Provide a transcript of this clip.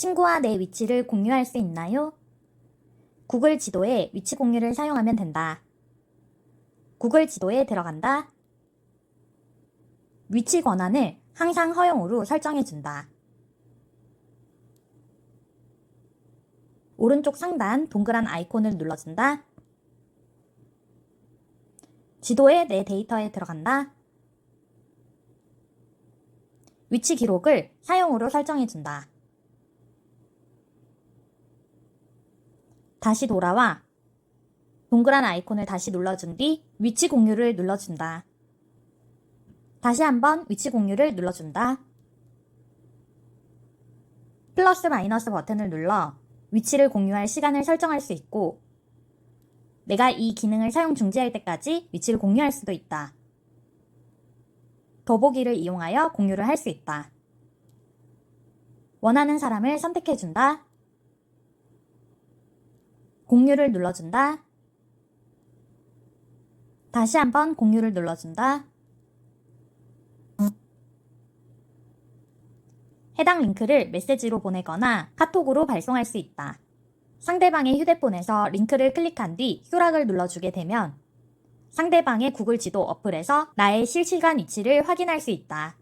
친구와 내 위치를 공유할 수 있나요? 구글 지도에 위치 공유를 사용하면 된다. 구글 지도에 들어간다. 위치 권한을 항상 허용으로 설정해 준다. 오른쪽 상단 동그란 아이콘을 눌러준다. 지도에 내 데이터에 들어간다. 위치 기록을 사용으로 설정해 준다. 다시 돌아와 동그란 아이콘을 다시 눌러준 뒤 위치 공유를 눌러준다. 다시 한번 위치 공유를 눌러준다. 플러스 마이너스 버튼을 눌러 위치를 공유할 시간을 설정할 수 있고 내가 이 기능을 사용 중지할 때까지 위치를 공유할 수도 있다. 더보기를 이용하여 공유를 할 수 있다. 원하는 사람을 선택해준다. 공유를 눌러준다. 다시 한번 공유를 눌러준다. 해당 링크를 메시지로 보내거나 카톡으로 발송할 수 있다. 상대방의 휴대폰에서 링크를 클릭한 뒤 휴락을 눌러주게 되면 상대방의 구글 지도 어플에서 나의 실시간 위치를 확인할 수 있다.